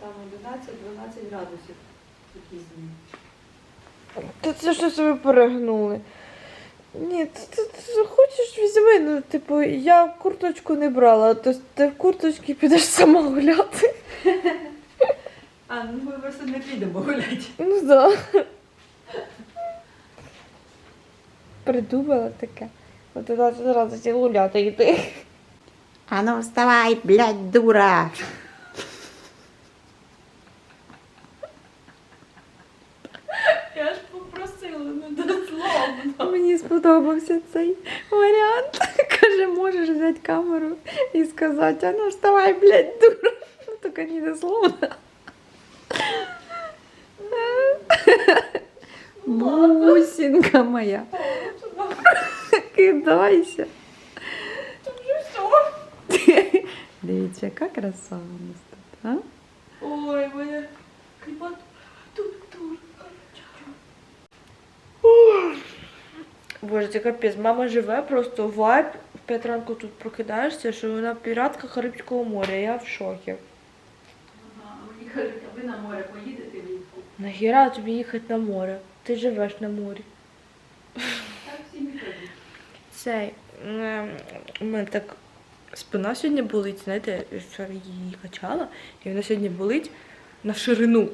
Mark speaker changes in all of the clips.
Speaker 1: там 11-12 градусів пізні.
Speaker 2: Та це що собі перегнули? Ні, ти, ти, ти хочеш візьми, ну, типу, я курточку не брала, то ти в курточці підеш сама гуляти.
Speaker 1: А, ну ми просто не підемо гуляти.
Speaker 2: Ну да. Придумала таке. От ці гуляти йти.
Speaker 3: А ну вставай, блядь, дура.
Speaker 2: Мені сподобався цей варіант. Каже, можеш взяти камеру і сказати, а ну вставай, блядь, дура. Ну, тільки не дословно. Бусинка моя. Кидайся. Дивіться, яка краса у нас Це капець. Мама живе, просто вайб. В п'ять ранку тут прокидаєшся, що вона піратка Карибського моря. Я в шокі.
Speaker 1: Ага, мені кажуть, а ви на море поїдете влітку?
Speaker 2: Нахіра тобі їхати на море? Ти живеш на морі.
Speaker 1: Так всі не кажуть.
Speaker 2: Цей. ем, У мене так спина сьогодні болить, знаєте, я вчора її качала, і вона сьогодні болить на ширину.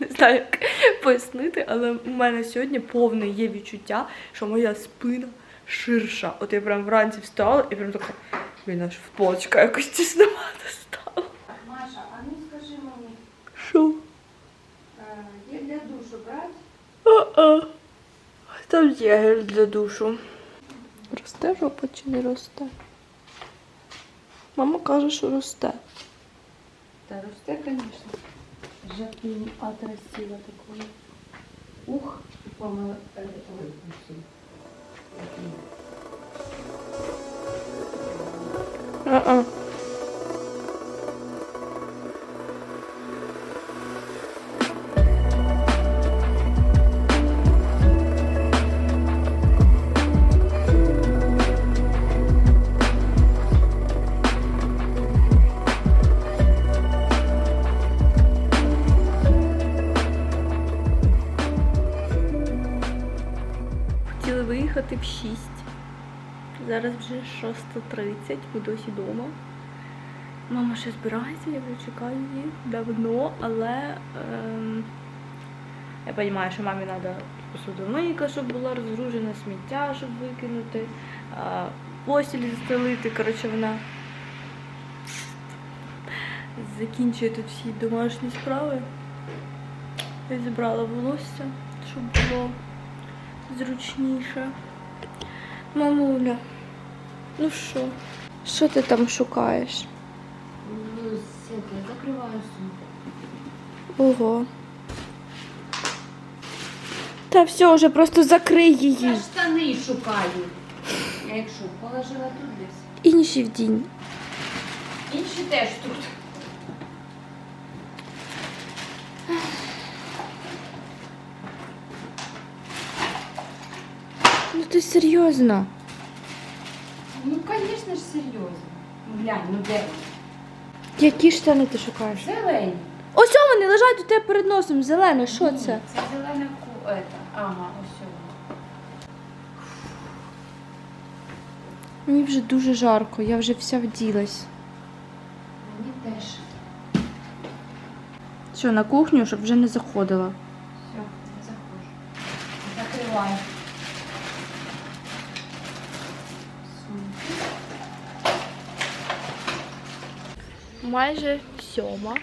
Speaker 2: Не знаю, як пояснити, але у мене сьогодні повне є відчуття, що моя спина ширша. От я прям вранці встала і прям така, блін, аж в почка якось тіснувато стала.
Speaker 1: Маша, а ну скажи мені,
Speaker 2: Що?
Speaker 1: е, є для душу брати?
Speaker 2: А-а. Там є гель для душу. Росте жопа чи не росте? Мама каже, що росте.
Speaker 1: Та росте, звісно. Жаклін отрастила такое. Ух, помила. Ой,
Speaker 2: Зараз вже 6.30, ми досі вдома. Мама ще збирається, я вже чекаю її давно, але ем, я розумію, що мамі треба посудомийка, щоб була розгружена, сміття, щоб викинути, а, постіль застелити. Коротше, вона закінчує тут всі домашні справи. Я зібрала волосся, щоб було зручніше. Мамуля, ну що? Що ти там шукаєш?
Speaker 1: Ну, сетка, закриваю сумку.
Speaker 2: Ого. Та все, вже просто закрий її.
Speaker 1: ж штани шукаю. Я якщо положила тут десь.
Speaker 2: Інші вдінь.
Speaker 1: Інші теж тут.
Speaker 2: Ну ти серйозно?
Speaker 1: Звісно ж, серйозно. Ну, глянь, ну де? вони?
Speaker 2: Які штани ти шукаєш?
Speaker 1: Зелені.
Speaker 2: Ось вони лежать у тебе перед носом, зелене, що
Speaker 1: Ні,
Speaker 2: це?
Speaker 1: Це зелена ку... Это. Ага, ось воно.
Speaker 2: Мені вже дуже жарко, я вже вся вділась.
Speaker 1: Мені теж.
Speaker 2: Що, на кухню, щоб вже не заходила.
Speaker 1: Все, не заходжу. Закриваю.
Speaker 2: Майже сьома.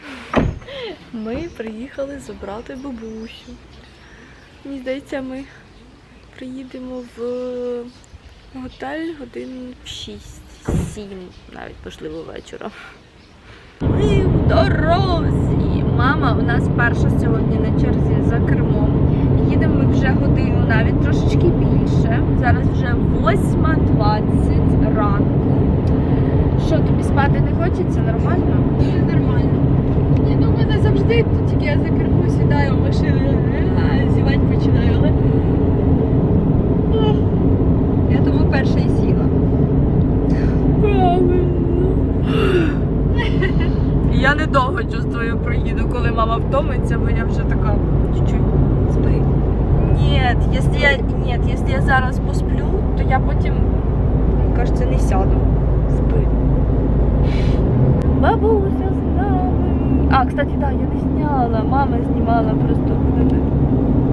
Speaker 2: Ми приїхали забрати бабусю. Мені здається, ми приїдемо в готель годин в 6-7, навіть можливо вечора. Ми в дорозі. Мама у нас перша сьогодні на черзі за кермом. Їдемо ми вже годину, навіть трошечки більше. Зараз вже 8.20 ранку. Що, тобі спати не хочеться? Нормально?
Speaker 4: Не нормально. Я думаю, не завжди тільки я за керму сідаю в машину, зівати починаю, але я тому перша і сіла.
Speaker 2: Я недовго чувствую проїду, коли мама втомиться, бо я вже така чуть-чуть спи. Нет, если я нет, если я зараз посплю, то я потім, мені кажется, не сяду. Спи. Бабуся з нами. А, кстати, да, я не зняла. Мама знімала просто.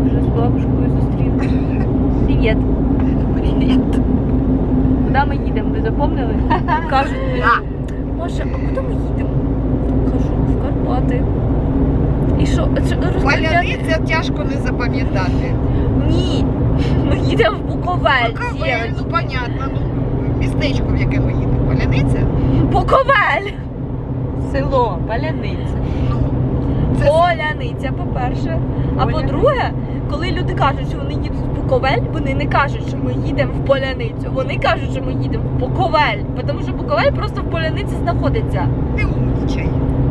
Speaker 2: Вже з бабушкою зустрілася. Привіт. Привіт. Куди ми їдемо? Ви запомнили? Кажуть, Маша, а куди ми їдемо? Кажу, в Карпати. І що? Це
Speaker 3: тяжко не запам'ятати.
Speaker 2: Ні. Ми їдемо в Буковель.
Speaker 3: Буковель, ну понятно, ну містечко, в яке ми їдемо. Паляниця?
Speaker 2: Буковель.
Speaker 1: Село, паляниця.
Speaker 3: Ну, це
Speaker 2: Поляниця, по-перше. А по-друге, коли люди кажуть, що вони їдуть в Буковель, вони не кажуть, що ми їдемо в Поляницю. Вони кажуть, що ми їдемо в Буковель. Тому що Буковель просто в Поляниці знаходиться.
Speaker 3: не умнічай.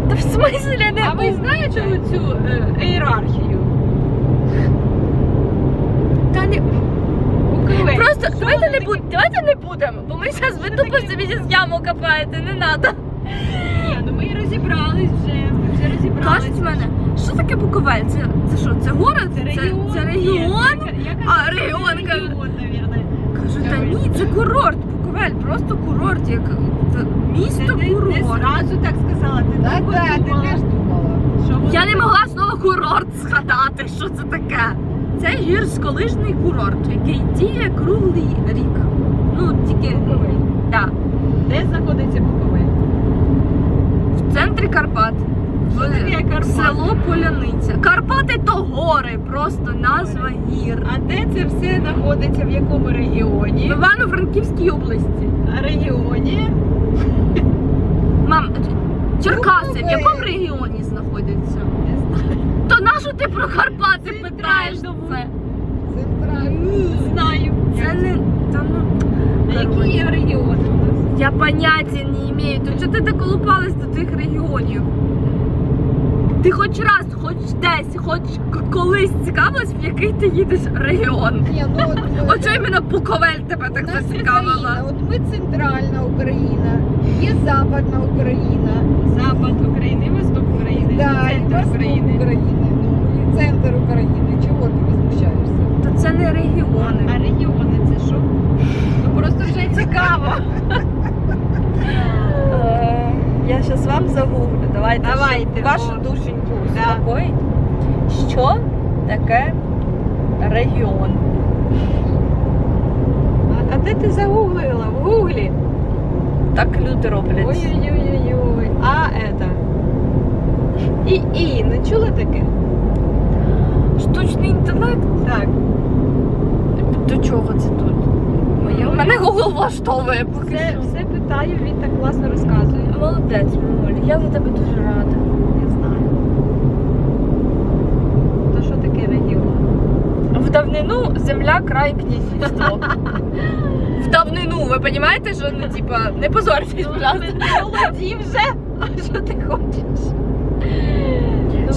Speaker 2: Та в смислі не
Speaker 1: А ви знаєте цю е, ієрархію?
Speaker 2: Та не...
Speaker 1: Буковель.
Speaker 2: Просто давайте не будемо, давайте не будемо, бо ми зараз ви тупо собі з яму копаєте, не треба.
Speaker 1: Ні, розібрались вже. Ми вже розібрались.
Speaker 2: Кажуть мене, що таке Буковель? Це, це що, це город?
Speaker 1: Це регіон.
Speaker 2: Це,
Speaker 1: Ні,
Speaker 2: регіон?
Speaker 1: я- я
Speaker 2: А,
Speaker 1: кажу,
Speaker 2: регіон,
Speaker 1: це
Speaker 2: кажу.
Speaker 1: регіон, навірно.
Speaker 2: Кажу, та ні, це курорт. Буковель, просто курорт, як це місто
Speaker 1: Ти не
Speaker 2: курорт.
Speaker 1: зразу так сказала, ти
Speaker 3: Так,
Speaker 1: так
Speaker 3: так, ти теж думала.
Speaker 1: що
Speaker 2: Я не могла слово курорт згадати, що це таке. Це гірськолижний курорт, який діє круглий рік. Ну, тільки
Speaker 1: Буковель.
Speaker 2: так.
Speaker 1: Де знаходиться Буковель?
Speaker 2: В центрі Карпат.
Speaker 1: Що таке Карпати?
Speaker 2: Село Поляниця. Карпати то гори, просто назва гір.
Speaker 1: А де це все знаходиться, в якому регіоні? В?
Speaker 2: Івано-Франківській області.
Speaker 1: Регіоні?
Speaker 2: Мам, Черкаси в якому регіоні знаходяться? То нащо ти про Карпати питаєш це?
Speaker 3: Центральна.
Speaker 1: Знаю.
Speaker 2: Це не. Та ну.
Speaker 1: А які є регіони?
Speaker 2: Я поняття не маю. То чого ти доколупалась до тих регіонів? Ти хоч раз, хоч десь, хоч колись цікавилась, в який ти їдеш регіон.
Speaker 3: Ні, ну от, е,
Speaker 2: От що іменно Буковель тебе так зацікавила.
Speaker 3: От ми центральна Україна, є Западна Україна,
Speaker 1: Запад України, Восток України,
Speaker 3: да, і
Speaker 1: центр
Speaker 3: Восток
Speaker 1: України.
Speaker 3: України, ну, і центр України. Чого ти возмущаєшся?
Speaker 2: То це не регіони.
Speaker 1: А регіони це що? Ну просто вже цікаво.
Speaker 2: Я зараз вам загуглю. Давайте,
Speaker 1: Давайте,
Speaker 2: щоб вашу
Speaker 1: о.
Speaker 2: душеньку
Speaker 1: Да.
Speaker 2: успокоїть. Що таке регіон?
Speaker 1: А, а де ти загуглила? В гуглі?
Speaker 2: Так люди роблять.
Speaker 1: Ой-ой-ой-ой. А это? І, і, не чула таке?
Speaker 2: Штучний інтелект.
Speaker 1: Так.
Speaker 2: До чого це тут?
Speaker 1: Моє
Speaker 2: Мене Google влаштовує поки
Speaker 1: все,
Speaker 2: що.
Speaker 1: все питаю, він так класно розказує.
Speaker 2: Молодець, мамуль. Я за тебе дуже рада.
Speaker 1: Я знаю. То що таке регіон?
Speaker 2: В давнину земля край князівство. В давнину, ви розумієте, що ну, типа, не позорьтесь, будь ласка.
Speaker 1: Молоді вже. А що ти хочеш?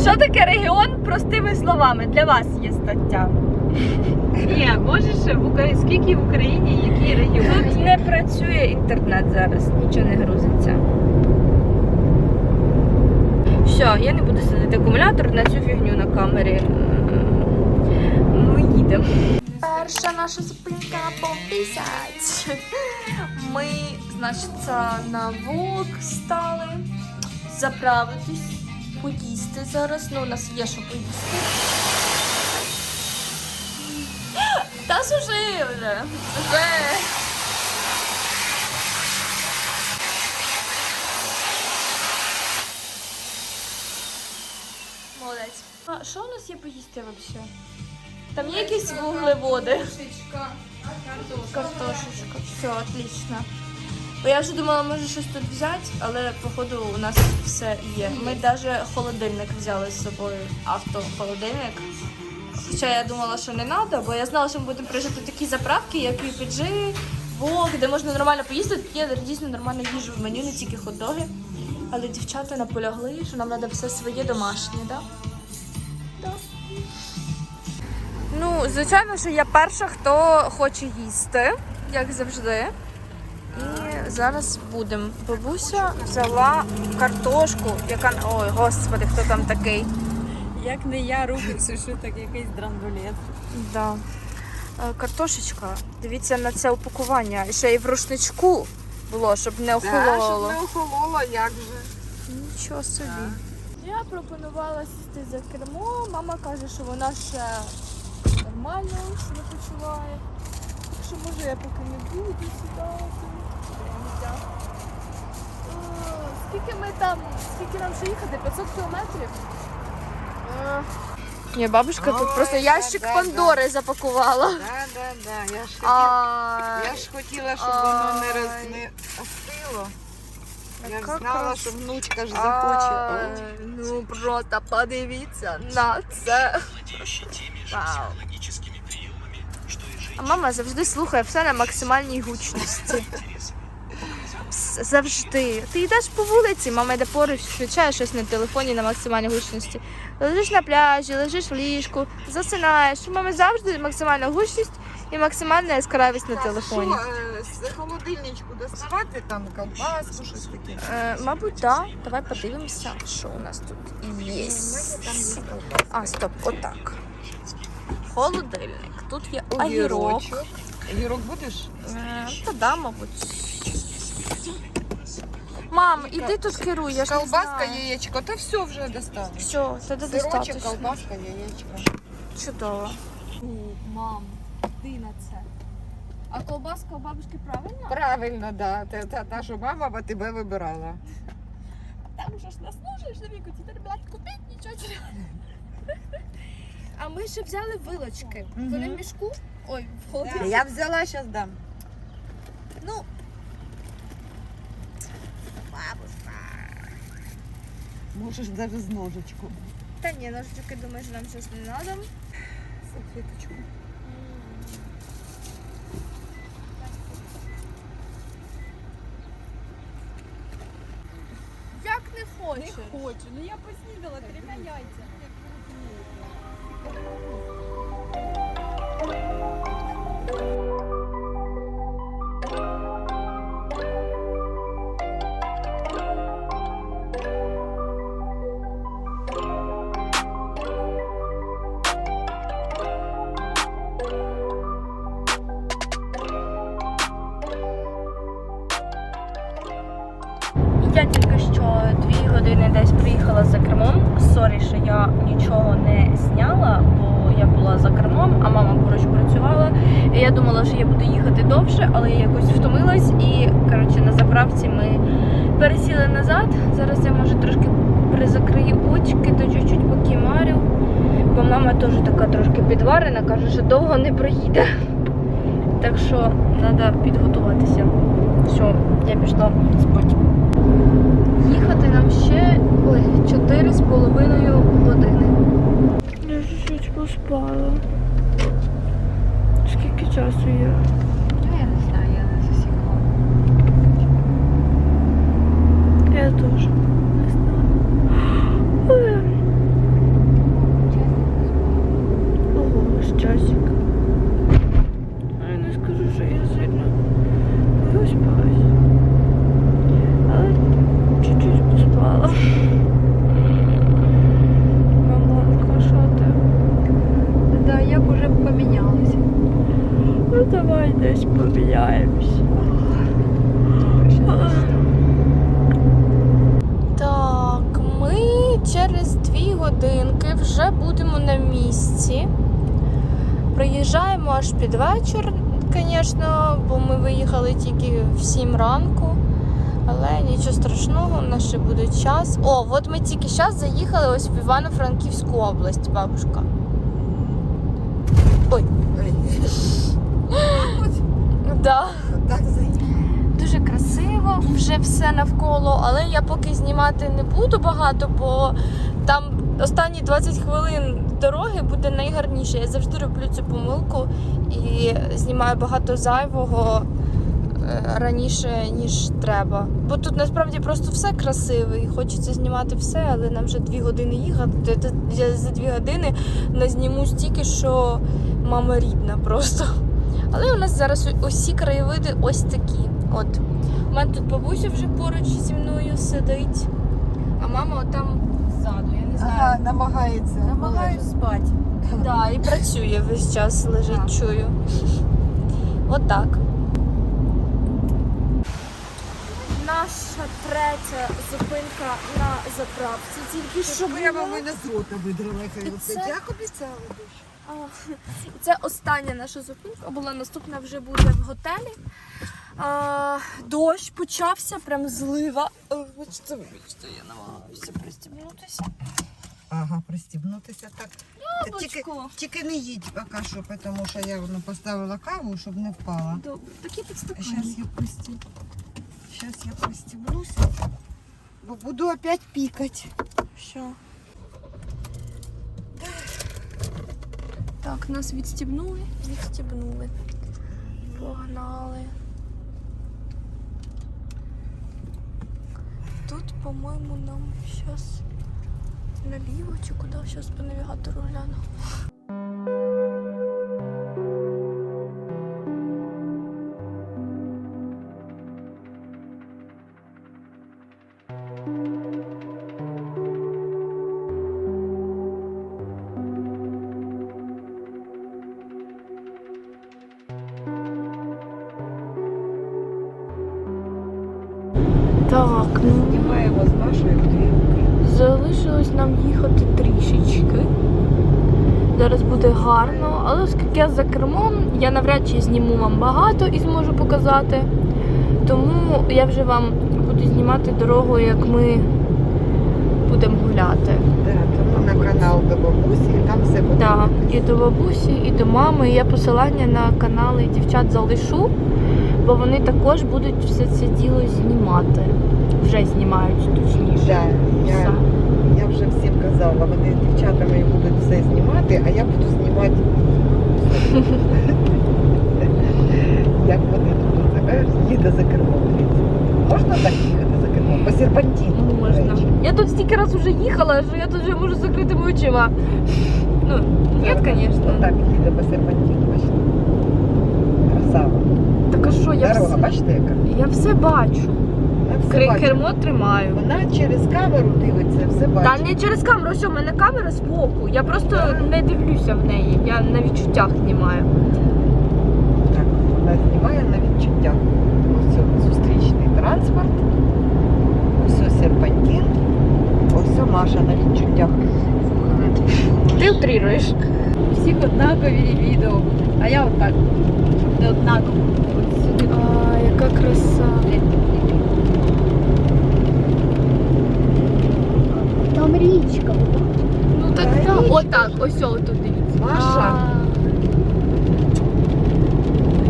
Speaker 2: Що таке регіон простими словами? Для вас є стаття.
Speaker 1: Ні, можеш в Україні, скільки в Україні, які регіони?
Speaker 2: Тут не працює інтернет зараз, нічого не грузиться. Все, я не буду садити акумулятор на цю фігню на камері. Ми їдемо. Перша наша зупинка попісять. Ми, значить, на вок стали заправитись, поїсти зараз. Ну, у нас є що поїсти. Та суши вже. Вже. Молодець. А що у нас є поїсти взагалі? Там є якісь вуглеводи. Картошечка. Все, отлично. Бо я вже думала, може щось тут взяти, але походу у нас все є. Ми навіть холодильник взяли з собою, автохолодильник. Хоча я думала, що не треба, бо я знала, що ми будемо приїжджати такі заправки, як UPG, Вок, де можна нормально поїсти. Тут є дійсно нормальна їжа в меню, не тільки хот-доги. Але дівчата наполягли, що нам треба все своє домашнє, так? Да? Ну, звичайно, що я перша, хто хоче їсти, як завжди. І зараз будемо. Бабуся взяла картошку, яка. Ой, господи, хто там такий?
Speaker 5: Як не я руки сушу, так якийсь драндулет.
Speaker 2: Да. Е, Картошечка, дивіться на це упакування. Ще й в рушничку було, щоб не
Speaker 3: Да, щоб
Speaker 2: охололо.
Speaker 3: не охололо, як же.
Speaker 2: Нічого собі. Я пропонувала сісти за кермо. Мама каже, що вона ще нормально себе почуває. Так що може я поки не буду сідати. Е, Скільки ми там, скільки нам ще їхати? 500 кілометрів? Ні, бабушка тут просто ящик
Speaker 3: да,
Speaker 2: Пандори запакувала.
Speaker 3: Да, да, да. Я ж хотіла,
Speaker 2: А,
Speaker 3: я ж хотіла щоб воно не, роз, не остило. Я ж знала, що внучка ж захоче.
Speaker 2: Ну просто подивіться на це. Вау. А мама завжди слухає все на максимальній гучності. Завжди. Ти йдеш по вулиці, мама йде поруч, включає щось на телефоні на максимальній гучності. Лежиш на пляжі, лежиш в ліжку, засинаєш. У мами завжди максимальна гучність і максимальна яскравість на телефоні.
Speaker 3: Що, е, з холодильничку доставати там колбаску, щось таке?
Speaker 2: Е, мабуть, так. Давай подивимося, що у нас тут є. А, стоп, отак. Холодильник. Тут є огірок.
Speaker 3: Огірок будеш?
Speaker 2: Е, Та да, мабуть. Мам, іди тут керуй, я ж не
Speaker 3: Колбаска, яєчко, та все вже достало.
Speaker 2: Все, тоді
Speaker 3: Сирочок,
Speaker 2: достатньо.
Speaker 3: колбаска, яєчко.
Speaker 2: Чудово.
Speaker 4: Мам, ти на це. А колбаска у бабушки правильно?
Speaker 3: Правильно, да. Та, та, та, що мама тебе вибирала.
Speaker 4: Там уже ж наслужиш, Віку, тепер, блядь, купить нічого. А ми ще взяли вилочки. Вони в мішку. Ой, в холодильнику.
Speaker 3: Я взяла, зараз дам.
Speaker 4: Ну,
Speaker 3: Можеш навіть з ножичком.
Speaker 2: Та ні, ножички, думаєш, нам щось не треба.
Speaker 3: Салфеточку.
Speaker 4: як не хочеш.
Speaker 5: Хочу, ну я поснідала трьома яйця.
Speaker 2: Я теж така трошки підварена, каже, що довго не проїде. Так що треба підготуватися. Все, я пішла спати. Їхати нам ще 4,5 години. Я чуть поспала. Скільки часу є?
Speaker 3: Ну, я не знаю, я не засікла.
Speaker 2: Я теж не знаю. Ой. Ого, з часик. А я не скажу, що я сильно виспалась. Але чуть-чуть поспала. Мамонка, що ти?
Speaker 4: Да, я б уже помінялася.
Speaker 2: Ну давай десь поміняємось. Так, ми через дві годинки вже будемо на місці. Приїжджаємо аж під вечір, звісно, бо ми виїхали тільки в 7 ранку. Але нічого страшного, у нас ще буде час. О, от ми тільки зараз заїхали ось в Івано-Франківську область, бабушка. Ой. Да. Дуже красиво вже все навколо, але я поки знімати не буду багато, бо там останні 20 хвилин дороги буде найгарніше. Я завжди роблю цю помилку і знімаю багато зайвого е, раніше, ніж треба. Бо тут насправді просто все красиве і хочеться знімати все, але нам вже дві години їхати. Я за дві години не зніму стільки, що мама рідна просто. Але у нас зараз усі краєвиди ось такі. От. У мене тут бабуся вже поруч зі мною сидить, а мама там
Speaker 5: ззаду, я не знаю.
Speaker 3: Ага, намагається.
Speaker 5: Намагаюсь спати.
Speaker 2: Да, і працює весь час, лежить, чую. Отак. Наша третя зупинка на заправці. Тільки що
Speaker 3: вам мене з рота видрила, хай
Speaker 2: Це-
Speaker 3: Як обіцяла дуже.
Speaker 2: Це остання наша зупинка була. Наступна вже буде в готелі. А, дощ почався, прям злива. О, Бачите, вибачте, я намагаюся пристібнутися.
Speaker 3: Ага, пристібнутися так. Тільки, тільки не їдь поки що, тому що я воно поставила каву, щоб не впала.
Speaker 2: Добре, такі.
Speaker 3: Зараз я пристіб... Сейчас я пристібнуся, бо буду опять пікати.
Speaker 2: Що? Так, нас відстібнули, відстібнули. Погнали. Тут, по-моєму, нам зараз наліво чи куди? Зараз по навігатору гляну. Я за кермом, я навряд чи зніму вам багато і зможу показати. Тому я вже вам буду знімати дорогу, як ми будемо гуляти.
Speaker 3: Тому на канал до бабусі, і там все буде.
Speaker 2: Так, і до бабусі, і до мами. Я посилання на канали дівчат залишу, бо вони також будуть все це діло знімати. Вже знімають точніше.
Speaker 3: Да, я, я вже всім казала, вони з дівчатами будуть все знімати, а я буду знімати. Як вони тут називають, їде за кермом. Можна так їхати за кермом? По серпантину. до
Speaker 2: Можна. Я тут стільки раз вже їхала, що я тут вже можу закритими очима. Ну, ні, звісно.
Speaker 3: Так, їде по серпантину, бачите. Красава.
Speaker 2: Так а що, я
Speaker 3: Дорога,
Speaker 2: все,
Speaker 3: бачите яка?
Speaker 2: я все бачу.
Speaker 3: Все
Speaker 2: Кермо тримаю.
Speaker 3: Вона через камеру дивиться, все бачить.
Speaker 2: Та не через камеру, що в мене камера збоку. Я просто не дивлюся в неї. Я на відчуттях знімаю.
Speaker 3: Так, вона знімає на відчуттях. Ось зустрічний транспорт. Ось серпантин. Ось Маша на відчуттях.
Speaker 2: Ти утрируєш.
Speaker 5: Всіх однакові відео. А я отак. Щоб не однаково. От сюди.
Speaker 2: А, яка краса.
Speaker 4: Там річка.
Speaker 2: Ну так
Speaker 3: Та
Speaker 2: так.
Speaker 3: річка
Speaker 2: Отак, ось о, тут дивіться.
Speaker 3: Маша.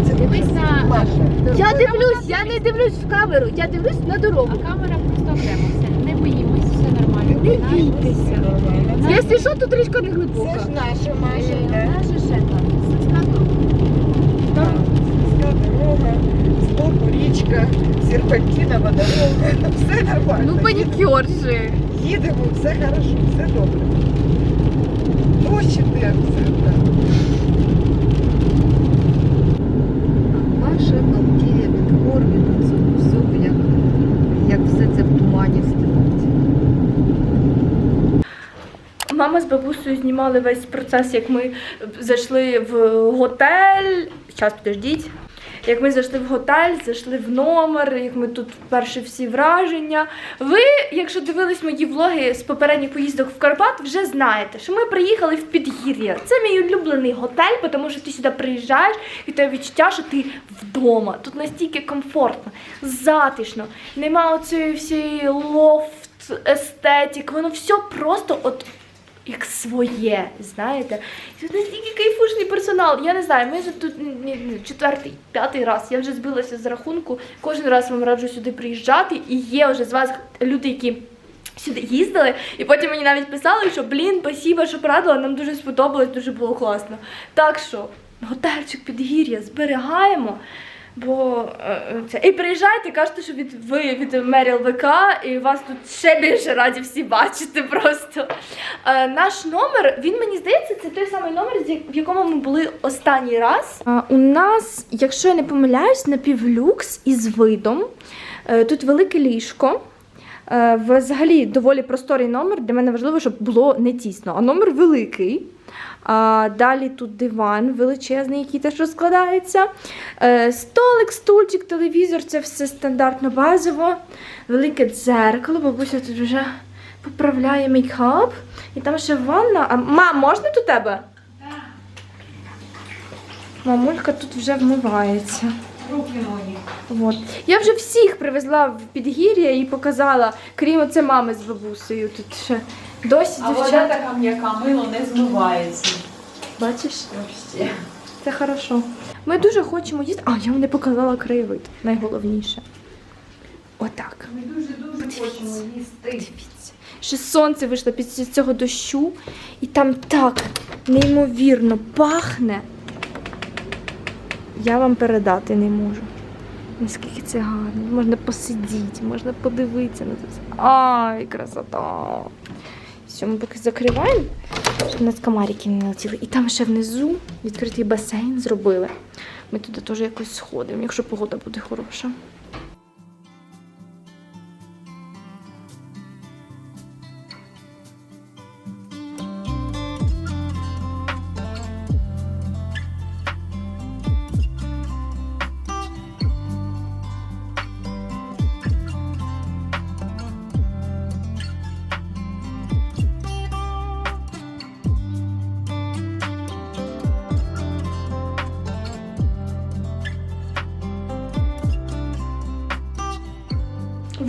Speaker 3: Це
Speaker 4: Дивись на-
Speaker 3: Маша.
Speaker 2: Я дивлюсь, я не дивлюсь в камеру, я дивлюсь на дорогу.
Speaker 4: А камера просто окремо. Все, не боїмось, все нормально.
Speaker 3: Не бійтеся.
Speaker 2: Якщо що, тут річка не
Speaker 3: Це
Speaker 2: глибока.
Speaker 3: ж наша Маша.
Speaker 4: Е. Наша ще там. Сільська дорога.
Speaker 3: Сільська дорога, збоку річка, серпантинова дорога. Все нормально.
Speaker 2: Ну панікерши.
Speaker 3: Їдемо, все хорошо, все добре. Дощ іде, все так. Маша балдіє від гор, від цього всього, як, як все це в тумані стоїть.
Speaker 2: Мама з бабусею знімали весь процес, як ми зайшли в готель. Зараз підождіть. Як ми зайшли в готель, зайшли в номер, як ми тут перші всі враження. Ви, якщо дивились мої влоги з попередніх поїздок в Карпат, вже знаєте, що ми приїхали в Підгір'я. Це мій улюблений готель, тому що ти сюди приїжджаєш і тебе відчуття, що ти вдома. Тут настільки комфортно, затишно, нема оцієї всієї лофт, естетик, воно все просто от як своє, знаєте. І настільки кайфушний персонал. Я не знаю, ми вже тут четвертий, п'ятий раз. Я вже збилася з рахунку. Кожен раз вам раджу сюди приїжджати. І є вже з вас люди, які. Сюди їздили, і потім мені навіть писали, що блін, спасіба, що порадила, нам дуже сподобалось, дуже було класно. Так що, готельчик підгір'я зберігаємо. Бо е, е, це і приїжджайте, кажете, що від ви від мері ЛВК, і вас тут ще більше раді всі бачити просто. Е, наш номер, він мені здається, це той самий номер, в якому ми були останній раз. у нас, якщо я не помиляюсь, напівлюкс із видом. Е, тут велике ліжко. Взагалі доволі просторий номер. Для мене важливо, щоб було не тісно. А номер великий. А, далі тут диван величезний, який теж розкладається. Е, столик, стульчик, телевізор це все стандартно базово. Велике дзеркало. Бабуся тут вже поправляє мейкап. І там ще ванна. А, мам, можна до тебе? Мамулька тут вже вмивається.
Speaker 3: Руки.
Speaker 2: От. Я вже всіх привезла в підгір'я і показала, крім оце мами з бабусею. Тут ще досі
Speaker 3: А вода
Speaker 2: дівчата.
Speaker 3: така м'яка, мило не змивається.
Speaker 2: Бачиш?
Speaker 3: Вообще.
Speaker 2: Це хорошо. Ми дуже хочемо їсти. А, я вам не показала краєвид. Найголовніше. Отак.
Speaker 3: Ми дуже-дуже хочемо їсти.
Speaker 2: Дивіться. Ще сонце вийшло після цього дощу, і там так неймовірно пахне. Я вам передати не можу. Наскільки це гарно. Можна посидіти, можна подивитися на це. все. Ай, красота! Все, ми поки закриваємо, щоб нас комарики не налетіли. І там ще внизу відкритий басейн зробили. Ми туди теж якось сходимо, якщо погода буде хороша.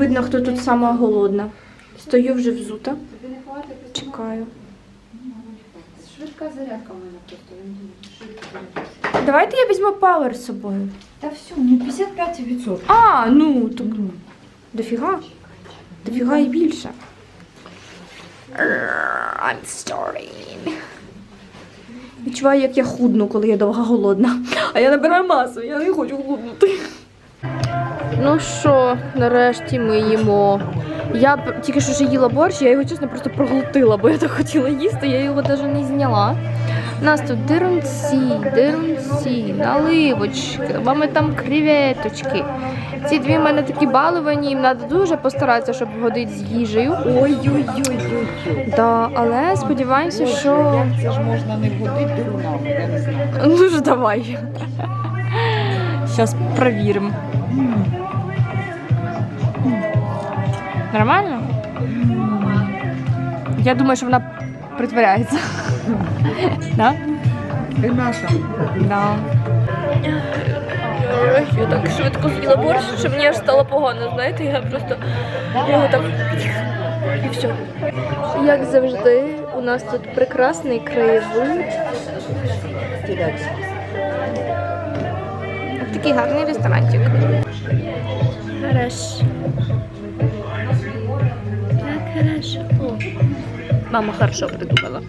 Speaker 2: Видно, хто тут сама голодна. Стою вже взута, чекаю.
Speaker 1: Швидка зарядка в мене просто.
Speaker 2: Давайте я візьму пауер з собою.
Speaker 3: Та все, ну 55%.
Speaker 2: А, ну, то дофіга. Дофіга і більше. I'm starving. Відчуваю, як я худну, коли я довго голодна. А я набираю масу, я не хочу худнути. Ну що, нарешті ми їмо. Я тільки що ще їла борщ, я його чесно просто проглотила, бо я так хотіла їсти, я його навіть не зняла. У нас тут дирунці, дирунці, наливочки, мами там креветочки. Ці дві в мене такі баловані, їм треба дуже постаратися, щоб вгодити з їжею.
Speaker 3: Ой-ой-ой-ой-ой.
Speaker 2: Да, але сподіваємося, що.
Speaker 3: Це ж можна не дурнам? Я не знаю.
Speaker 2: Ну ж давай. Зараз перевіримо. Нормально? Я думаю, що вона притворяється. Да?
Speaker 3: Ти наша.
Speaker 2: Да. Я так швидко з'їла борщ, що мені аж стало погано, знаєте, я просто його так і все. Як завжди, у нас тут прекрасний краєвид. Такий гарний ресторанчик. Хорошо. Так, хорошо. Мама хорошо придумала.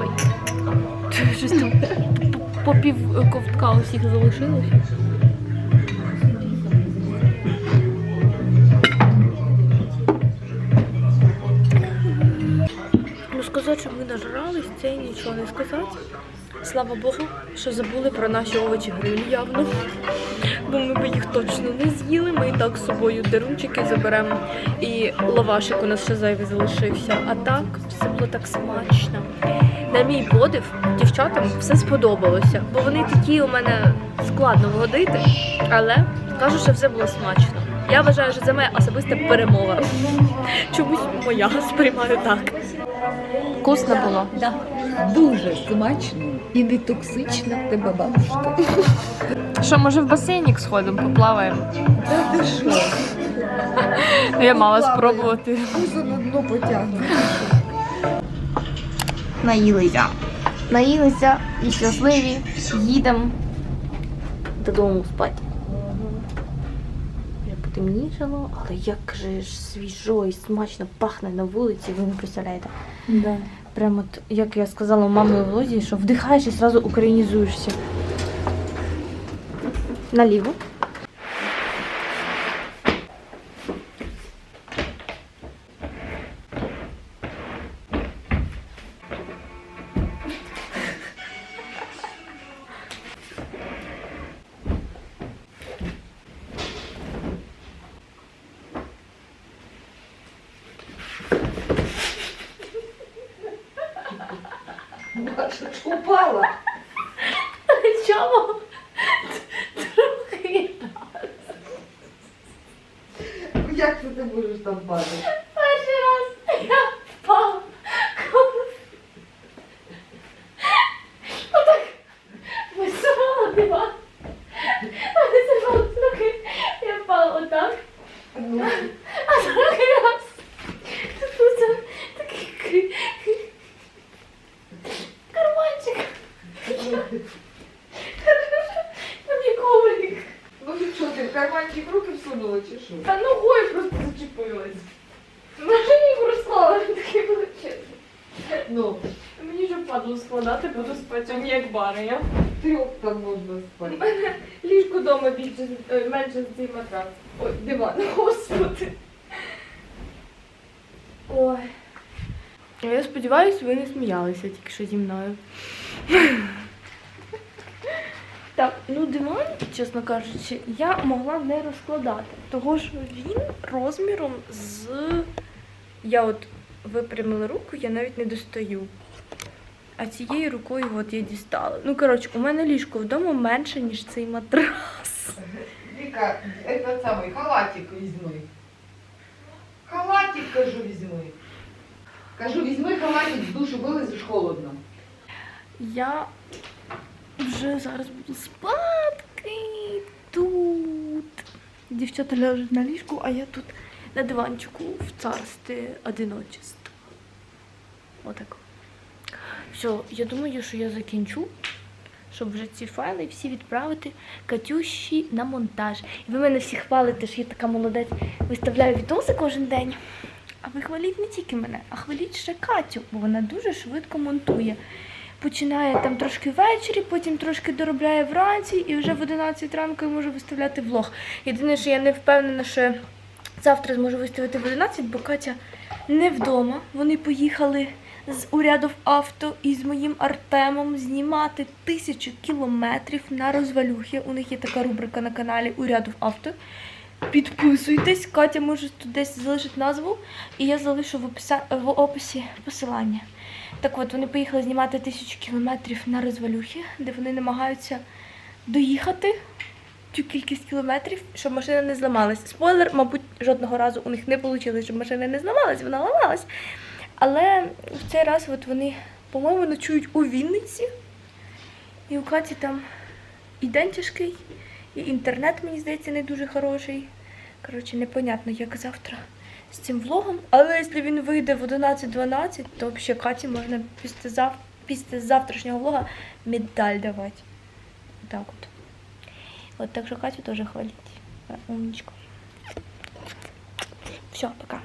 Speaker 2: Ой. Щось там по пів ковтка усіх залишилось. Ну сказати, що ми нажрались, це нічого не сказати. Слава Богу, що забули про наші овочі гриль явно. Бо ми б їх точно не з'їли. Ми і так з собою дерунчики заберемо. І лавашик у нас ще зайвий залишився. А так все було так смачно. На мій подив, дівчатам все сподобалося, бо вони такі у мене складно вгодити, але кажуть, що все було смачно. Я вважаю, що це моя особиста перемога. Чомусь моя сприймаю так. Вкусно було.
Speaker 3: Да. Дуже смачно і не токсична в тебе бабушка.
Speaker 2: Що, може в басейнік сходимо, поплаваємо?
Speaker 3: Та ти що?
Speaker 2: Я мала спробувати.
Speaker 3: Пузо на дно потягне.
Speaker 2: Наїлися. Наїлися і щасливі. Їдемо додому спати. Потемнішало, але як же ж свіжо і смачно пахне на вулиці, ви не представляєте.
Speaker 3: Да.
Speaker 2: Прямо от, як я сказала мамі у влозі, що вдихаєш і одразу українізуєшся. Наліво.
Speaker 3: Упала.
Speaker 2: Чому? Трохи.
Speaker 3: Як це ти можеш там падати?
Speaker 2: Перший раз я впала. коли- Отак висувала диван. Висувала трохи. Я впала отак.
Speaker 3: Ну,
Speaker 2: А другий раз. Тут такий ки- карманчик. Мені коврик.
Speaker 3: Ну і що, ти в карманчик руки чи що?
Speaker 2: Та ногою просто зачепилась. Машині прислала, таке величезне.
Speaker 3: Ну,
Speaker 2: Мені вже падло складати, буду спати як бариня.
Speaker 3: трьох там можна
Speaker 2: У
Speaker 3: спати.
Speaker 2: мене ліжко вдома більше, е, менше за цей матрас. Ой, диван, господи. Ой. Я сподіваюся, ви не сміялися тільки що зі мною. Так, ну диван, чесно кажучи, я могла не розкладати, того що він розміром з. Я от випрямила руку, я навіть не достаю. А цією рукою от я дістала. Ну, коротше, у мене ліжко вдома менше, ніж цей матрас.
Speaker 3: Віка, этот самий халатик візьми. Халатик, кажу, візьми. Кажу, візьми халатик з душу, вилазиш холодно.
Speaker 2: Я вже зараз буду спадки тут. Дівчата ляжуть на ліжку, а я тут на диванчику в царстві одиночества. Отак. Все, я думаю, що я закінчу, щоб вже ці файли всі відправити Катюші на монтаж. І ви мене всі хвалите, що я така молодець, виставляю відоси кожен день. А ви хваліть не тільки мене, а хваліть ще Катю, бо вона дуже швидко монтує. Починає там трошки ввечері, потім трошки доробляє вранці і вже в 11 ранку я можу виставляти влог. Єдине, що я не впевнена, що завтра зможу виставити в 11, бо Катя не вдома. Вони поїхали з урядов авто і з моїм Артемом знімати тисячу кілометрів на розвалюхи. У них є така рубрика на каналі Урядов авто. Підписуйтесь, Катя може тут десь залишить назву, і я залишу в, описа... в описі посилання. Так от, вони поїхали знімати тисячу кілометрів на розвалюхи, де вони намагаються доїхати цю кількість кілометрів, щоб машина не зламалась. Спойлер, мабуть, жодного разу у них не вийшло, щоб машина не зламалась, вона ламалась. Але в цей раз от вони, по-моєму, ночують у Вінниці. І у Каті там і день тяжкий, і інтернет, мені здається, не дуже хороший. Коротше, непонятно, як завтра з цим влогом. Але якщо він вийде в 11-12, то взагалі Каті можна після, зав... завтрашнього влога медаль давати. Так от. От так що Катю теж хваліть. Умничка. Все, пока.